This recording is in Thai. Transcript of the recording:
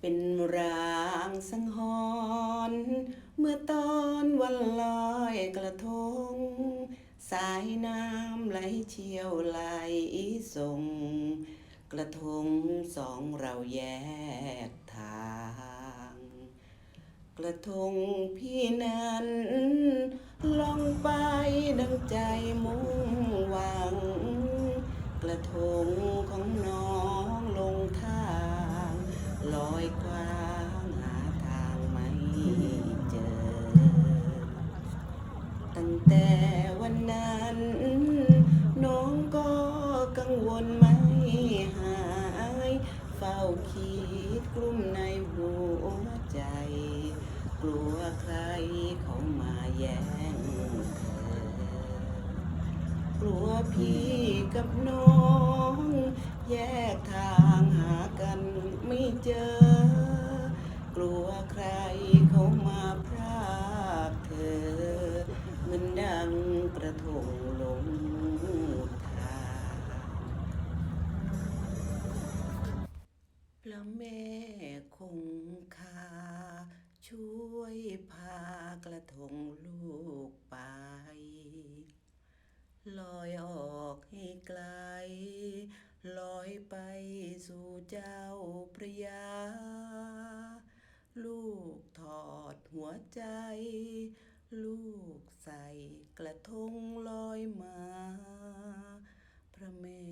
เป็นรางสังหรณ์เมื่อตอนวันลอยกระทง สายน้ำไหลเชี่ยวไหลส่ง กระทงสองเราแยกทาง กระทงพี่นั้นล่องไปดังใจมุ่งหวัง กระทงของน้อง ลอยกว้างหาทางไม่เจอ ตั้งแต่วันนั้น น้องก็กังวลไม่หาย เฝ้าคิดกลุ้มในหัวใจ กลัวใครเขามาแย่งเธอกลัวพี่กับน้องแยกทาง ลัวใครเขามาพรากเธอ เหมือนดังกระทงลงทางพระแม่คงคา ช่วยพากระทงลูกไป ลอยออกให้ไกลลอยไปสู่เจ้าพระยา วใจ ลูกใส่กระทงลอยมา พระแม่